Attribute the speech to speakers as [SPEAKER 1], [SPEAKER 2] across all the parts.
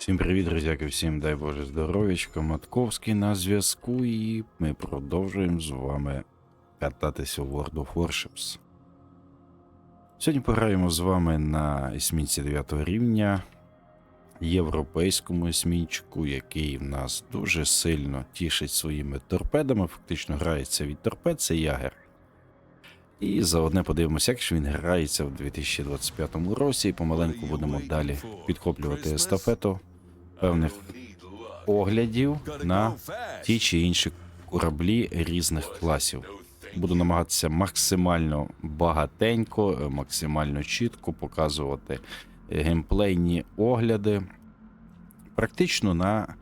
[SPEAKER 1] Всім привіт, друзяки, всім дай Боже здоров'ячка, Матковський на зв'язку, і ми продовжуємо з вами кататися у World of Warships. Сьогодні пограємо з вами на есмінці 9 рівня, європейському есмінчику, який в нас дуже сильно тішить своїми торпедами. Фактично грається від торпед, це ягер. І заодне подивимося, як ж він грається в 2025 році, і помаленьку будемо далі підхоплювати естафету певних оглядів на ті чи інші кораблі різних класів. Буду намагатися максимально багатенько, е, максимально чітко показувати геймплейні огляди, практично на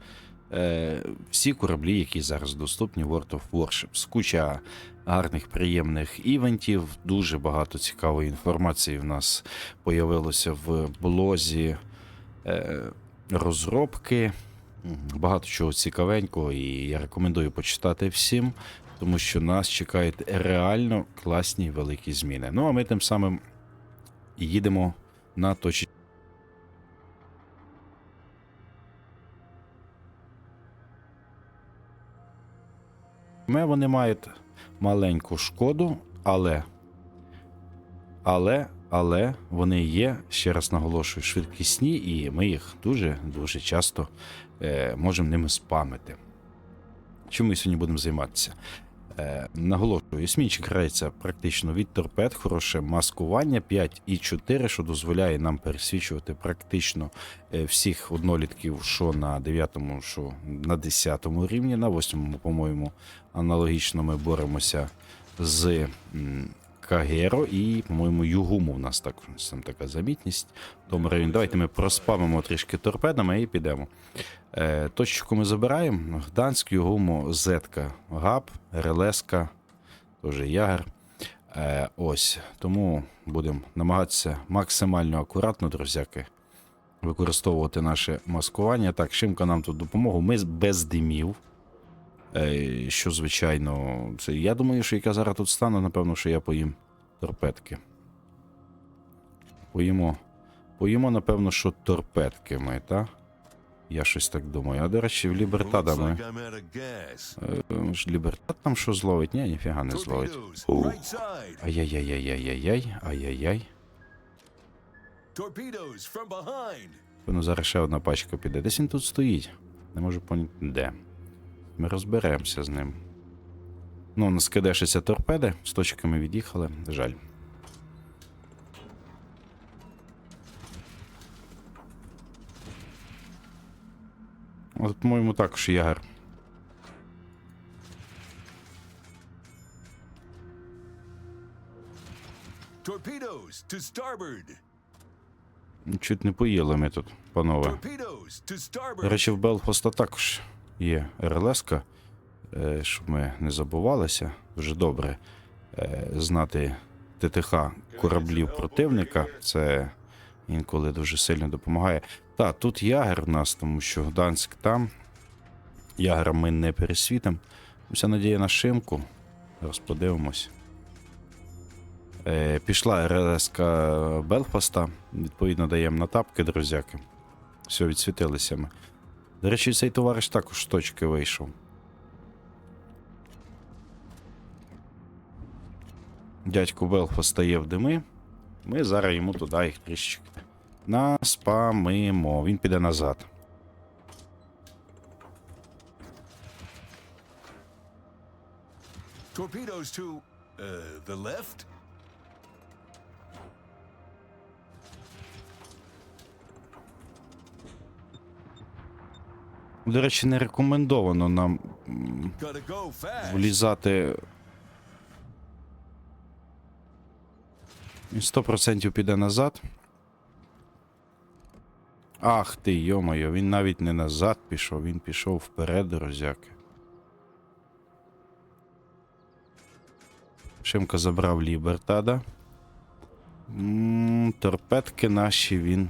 [SPEAKER 1] е, всі кораблі, які зараз доступні в World of Warships. Куча гарних, приємних івентів, дуже багато цікавої інформації в нас появилося в блозі. Е, розробки. Багато чого цікавенького, і я рекомендую почитати всім, тому що нас чекають реально класні великі зміни. Ну а ми тим самим їдемо на точці. Вони мають маленьку шкоду, але. Але, але вони є, ще раз наголошую, швидкісні, і ми їх дуже-дуже часто е, можемо ними спамити. Чим ми сьогодні будемо займатися? Е, наголошую, есмінчик грається практично від торпед, хороше маскування 5,4, що дозволяє нам пересвічувати практично е, всіх однолітків, що на 9, що на 10 рівні, на 8, по-моєму, аналогічно ми боремося з Кагеро і, по-моєму, Югуму у нас так, там така замітність. в Тому районі. Давайте ми проспамимо трішки торпедами і підемо. Е, точку ми забираємо. Гданськ, Югуму, Зетка, Габ, Релеска, теж Ягер. Е, ось. Тому будемо намагатися максимально акуратно, друзяки, використовувати наше маскування. Так, Шимка нам тут допомогу. Ми без димів. Е, що, звичайно, це я думаю, що яка зараз тут стану, напевно, що я поїм торпедки. Поїмо. Поїмо, напевно, що торпедки ми, так? Я щось так думаю. А до речі, в Лібертада ми. Е, Лібертад там що зловить? Ні, ніфіга не зловить. Ух. Ай-яй-яй-яй-яй-яй, ай-яй-яй. Певно, зараз ще одна пачка піде. Десь він тут стоїть. Не можу поняти, де. Ми розберемося з ним. Ну, у нас кидешиться торпеди, з точками від'їхали. Жаль. От, по-моєму, також ягер.
[SPEAKER 2] Torpedoes to starboard.
[SPEAKER 1] Чуть не поїли ми тут, панове.
[SPEAKER 2] Torpedoes to
[SPEAKER 1] До речі, в Белфаста також є РЛС-ка, е, щоб ми не забувалися. Дуже добре е, знати ТТХ кораблів противника. Це інколи дуже сильно допомагає. Так, тут ягер в нас, тому що Гданськ там. Ягера ми не пересвітимо. Вся надія на шимку. Зараз подивимось. Е, пішла РЛС Белфаста. Відповідно, даємо на тапки, друзяки. Все, відсвітилися ми. До речі, цей товариш також з точки вийшов. Дядько Белфа стає в дими. Ми зараз йому туди їх трішечки наспамимо. Він піде назад.
[SPEAKER 2] Torpedoes to uh, the left.
[SPEAKER 1] До речі, не рекомендовано нам м, влізати. Він 100% піде назад. Ах ти, йомайо, він навіть не назад пішов, він пішов вперед, друзяки. Шимка забрав Лібертада. М, Торпедки наші він.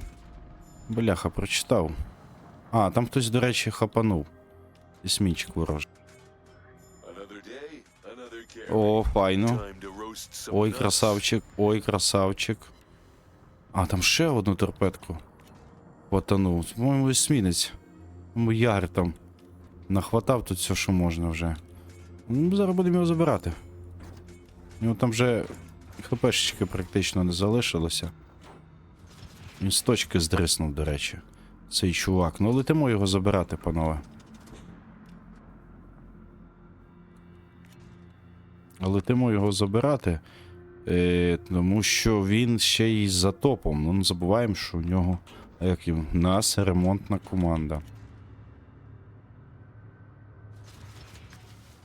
[SPEAKER 1] Бляха, прочитав. А, там хтось, до речі, хапанув. Есмінчик ворожий. О, файно. Ой, красавчик, ой, красавчик. А, там ще одну торпедку. Потонув. По-моєму, есмінець. По-моєму, там нахватав тут все, що можна вже. Ну, зараз будемо його забирати. У нього там вже хпшечки практично не залишилося. Він з точки здриснув, до речі. Цей чувак. Ну, летимо його забирати, панове. Летимо його забирати. Е, тому що він ще й з затопом. Ну, не забуваємо, що у нього як і в нас ремонтна команда.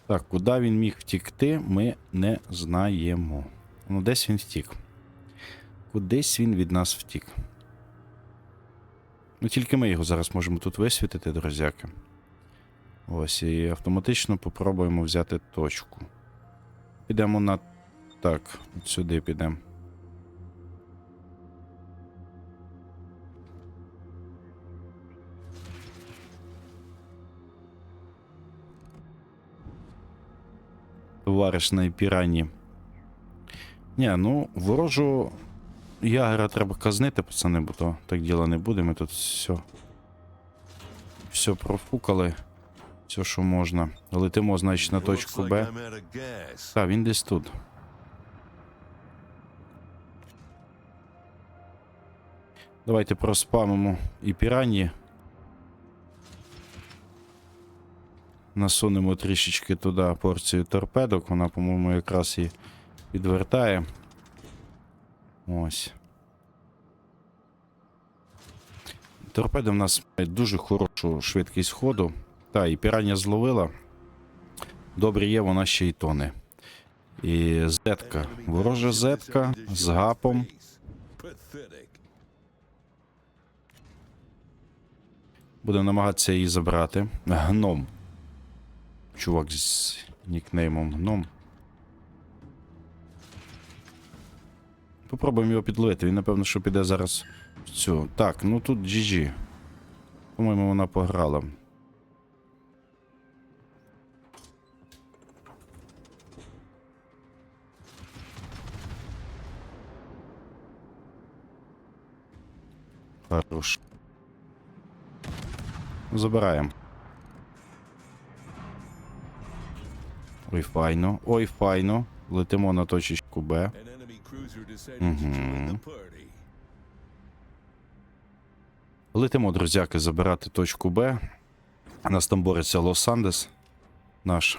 [SPEAKER 1] Так, куди він міг втікти, ми не знаємо. Ну, десь він втік. Кудись він від нас втік. Ну, тільки ми його зараз можемо тут висвітити, друзяки. Ось, і автоматично попробуємо взяти точку. Підемо на. Так, от сюди підемо. Товариш на пірані. Ні, ну, ворожу ягера треба казнити, пацани, бо то так діла не буде. Ми тут все. Все профукали. Все, що можна. Летимо, значить, на точку Б. Так, він десь тут. Давайте проспамимо і пірані. Насунемо трішечки туди порцію торпедок. Вона, по-моєму, якраз і підвертає. Ось. Торпеди в нас мають дуже хорошу швидкість ходу. Та, і пірання зловила. Добре є, вона ще й тоне. І зетка. Ворожа зетка з гапом. Будемо намагатися її забрати. Гном. Чувак з нікнеймом Гном. Попробуємо його підловити. Він, напевно, що піде зараз в цю. Так, ну тут GG. По-моєму, вона пограла. Хорош. Забираємо. Ой, файно. Ой, файно. Летимо на точечку Б.
[SPEAKER 2] Party.
[SPEAKER 1] Летимо, друзяки, забирати точку Б. Нас там бореться Лос-Андес, наш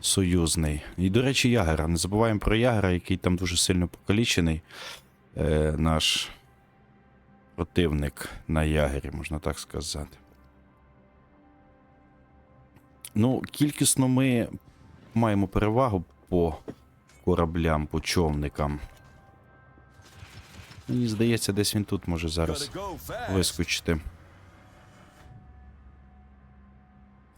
[SPEAKER 1] союзний. І, до речі, Ягера. Не забуваємо про Ягера, який там дуже сильно покалічений. Е, наш противник на Ягері, можна так сказати. Ну, кількісно ми маємо перевагу по кораблям, по човникам. Мені здається, десь він тут може зараз вискочити.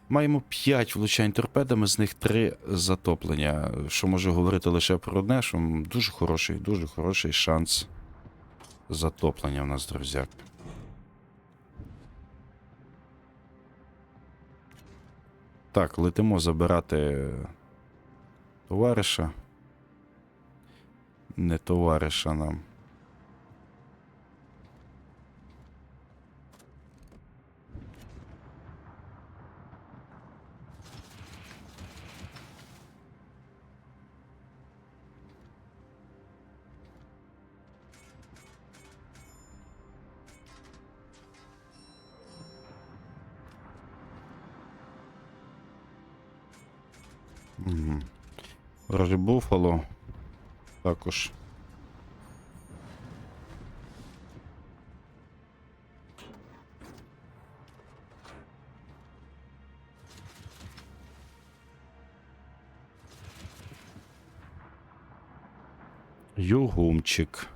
[SPEAKER 1] Маємо 5 влучань торпедами, з них 3 затоплення. Що можу говорити лише про одне, що дуже хороший, дуже хороший шанс затоплення в нас, друзяк. Так, летимо забирати товариша. Не товариша нам. Угу. Ворожий Буфало. Також. Югумчик.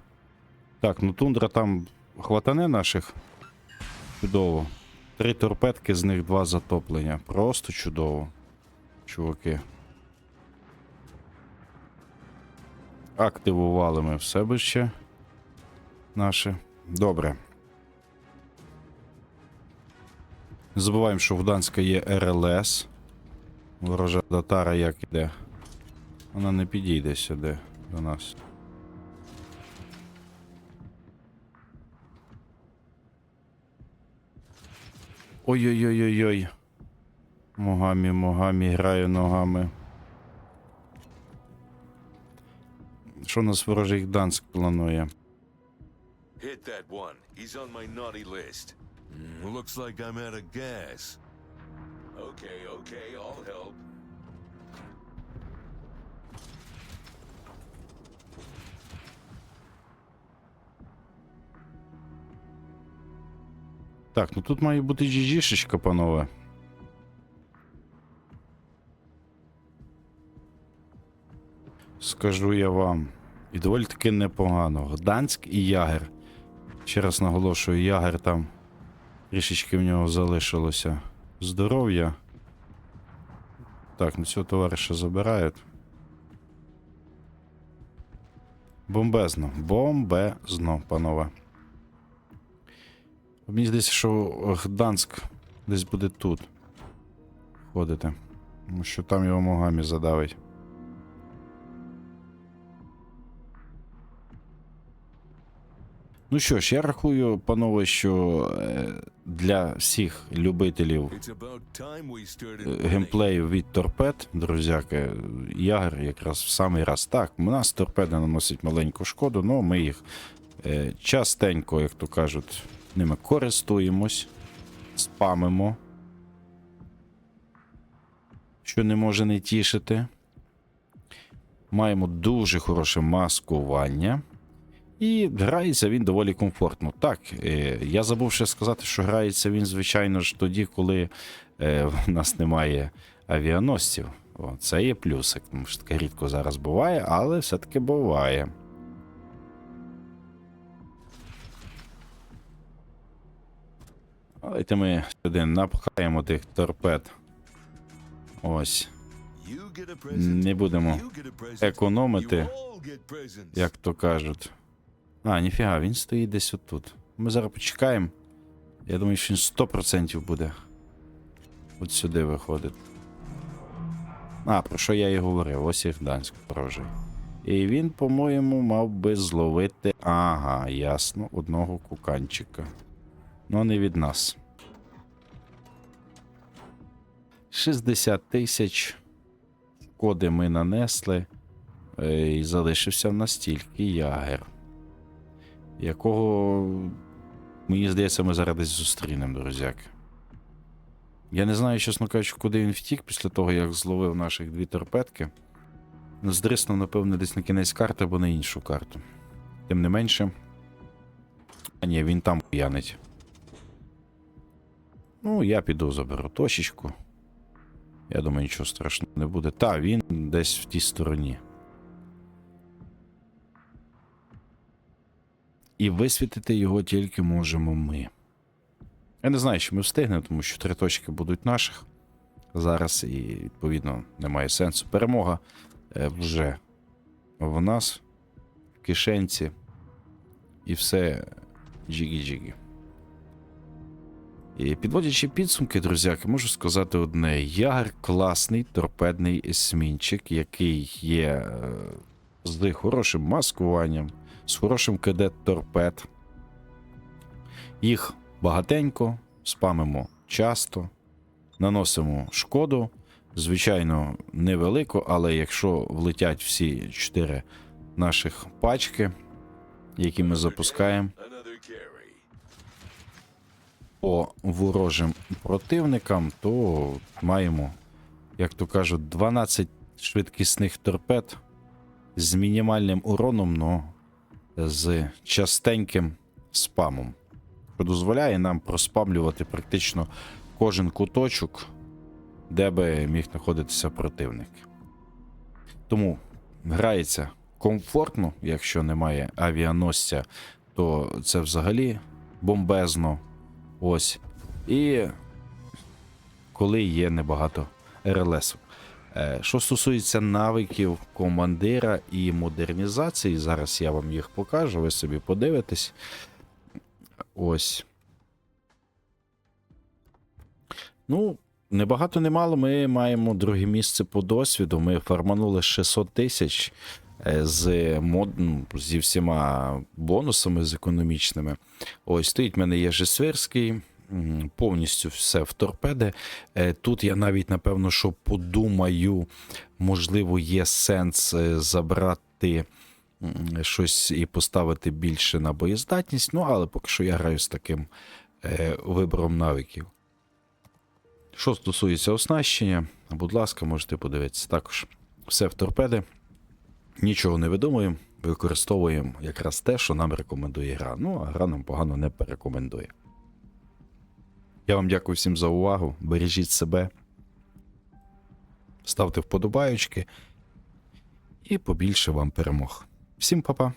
[SPEAKER 1] Так, ну тундра там хватане наших. Чудово. Три торпедки, з них два затоплення. Просто чудово. Чуваки. Активували ми в себе ще. Наше. Добре. Забуваємо, що в Данська є РЛС. Ворожа Датара як іде. Вона не підійде сюди до нас. Ой-ой-ой-ой-ой. Могамі, могамі, граю ногами. Що у нас ворожий Гданськ планує?
[SPEAKER 2] Hit that one. He's on my naughty list. Mm, looks like I'm out of gas. Okay, okay, I'll help.
[SPEAKER 1] Так, ну тут має бути GG-шечка, панове. Скажу я вам. І доволі таки непогано. Гданськ і Ягер. Ще раз наголошую, Ягер там трішечки в нього залишилося здоров'я. Так, ну цього товариша забирають. Бомбезно. Бомбезно, панове. Мені здається, що Гданськ десь буде тут ходити. Тому що там його могамі задавить. Ну що ж, я рахую, панове, що е, для всіх любителів е, геймплею від торпед, друзяки, Ягер якраз в самий раз. Так, у нас торпеди наносять маленьку шкоду, але ми їх е, частенько, як то кажуть, ними користуємось, спамимо, що не може не тішити. Маємо дуже хороше маскування. І грається він доволі комфортно. Так, е, я забув ще сказати, що грається він, звичайно ж, тоді, коли е, в нас немає авіаносців. О, це є плюсик, тому що таке рідко зараз буває, але все-таки буває. Давайте ми сюди напхаємо тих торпед. Ось. Не будемо економити, як то кажуть. А, ніфіга, він стоїть десь отут. Ми зараз почекаємо. Я думаю, що він 100% буде. От сюди виходить. А, про що я і говорив? Ось і Гданськ ворожий. І він, по-моєму, мав би зловити. Ага, ясно, одного куканчика. Ну, не від нас. 60 тисяч. Коди ми нанесли. Е, І залишився в нас тільки ягер. Якого, мені здається, ми зараз десь зустрінемо, друзяки. Я не знаю, чесно кажучи, куди він втік після того, як зловив наших дві торпедки. Ну, Здриснув, напевно, десь на кінець карти або на іншу карту. Тим не менше. А ні, він там п'янить. Ну, я піду заберу точечку. Я думаю, нічого страшного не буде. Та, він десь в тій стороні. І висвітити його тільки можемо ми. Я не знаю, чи ми встигнемо, тому що три точки будуть наших зараз, і, відповідно, немає сенсу. Перемога е, вже в нас в кишенці. І все джигі-джигі. І підводячи підсумки, друзяки, можу сказати одне: Ягер класний торпедний есмінчик, який є е, з хорошим маскуванням, з хорошим КД торпед. Їх багатенько, спамимо часто, наносимо шкоду. Звичайно, невелику, але якщо влетять всі чотири наших пачки, які ми запускаємо по ворожим противникам, то маємо, як то кажуть, 12 швидкісних торпед з мінімальним уроном, но з частеньким спамом, що дозволяє нам проспамлювати практично кожен куточок, де би міг знаходитися противник. Тому грається комфортно, якщо немає авіаносця, то це взагалі бомбезно. Ось. І коли є небагато РЛС. Е, Що стосується навиків командира і модернізації, зараз я вам їх покажу, ви собі подивитесь. Ось. Ну, небагато немало. Ми маємо друге місце по досвіду. Ми фарманули 600 тисяч е, з мод... ну, зі всіма бонусами з економічними. Ось стоїть в мене Єжесвирський, м, повністю все в торпеди. Е, Тут я навіть, напевно, що подумаю, можливо, є сенс е, забрати щось і поставити більше на боєздатність. Ну, але поки що я граю з таким е, вибором навиків. Що стосується оснащення, будь ласка, можете подивитися. Також все в торпеди. Нічого не видумуємо, використовуємо якраз те, що нам рекомендує гра. Ну, а гра нам погано не порекомендує. Я вам дякую всім за увагу. Бережіть себе. Ставте вподобайочки І побільше вам перемог. Всім па-па!